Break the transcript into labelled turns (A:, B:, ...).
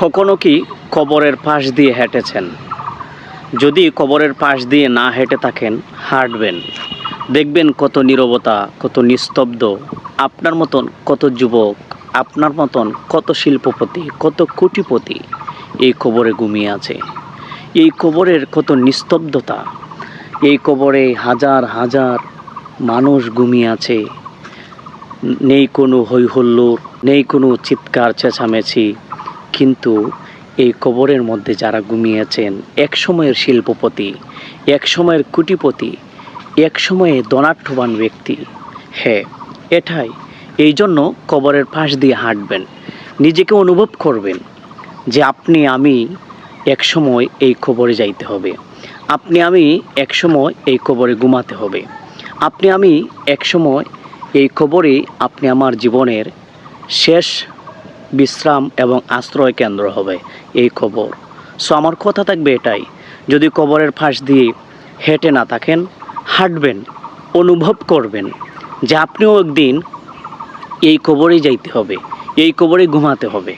A: কখনো কি কবরের পাশ দিয়ে হেঁটেছেন? যদি কবরের পাশ দিয়ে না হেঁটে থাকেন, হাঁটবেন। দেখবেন কত নীরবতা, কত নিস্তব্ধ। আপনার মতন কত যুবক, আপনার মতন কত শিল্পপতি, কত কোটিপতি এই কবরে ঘুমিয়ে আছে। এই কবরের কত নিস্তব্ধতা, এই কবরে হাজার হাজার মানুষ ঘুমিয়ে আছে। নেই কোনো হৈহুল্লোর নেই কোনো চিৎকার, চেঁচামেচি। কিন্তু এই কবরের মধ্যে যারা ঘুমিয়েছেন এক সময়ের শিল্পপতি, এক সময়ের কুটিপতি, এক সময়ে ধনাঢ্যবান ব্যক্তি। হ্যাঁ এটাই। এই জন্য কবরের পাশ দিয়ে হাঁটবেন। নিজেকে অনুভব করবেন যে আপনি, আমি এক সময় এই কবরে যাইতে হবে। আপনি, আমি এক সময় এই কবরে ঘুমাতে হবে। আপনি, আমি এক সময় এই কবরে আপনি আমার জীবনের শেষ বিশ্রাম এবং আশ্রয় কেন্দ্র হবে, এই কবর সো আমার কথা থাকবে এটাই, যদি কবরের ফাঁস দিয়ে হেঁটে না থাকেন, হাঁটবেন, অনুভব করবেন যে আপনিও একদিন এই কবরেই যাইতে হবে, এই কবরে ঘুমাতে হবে।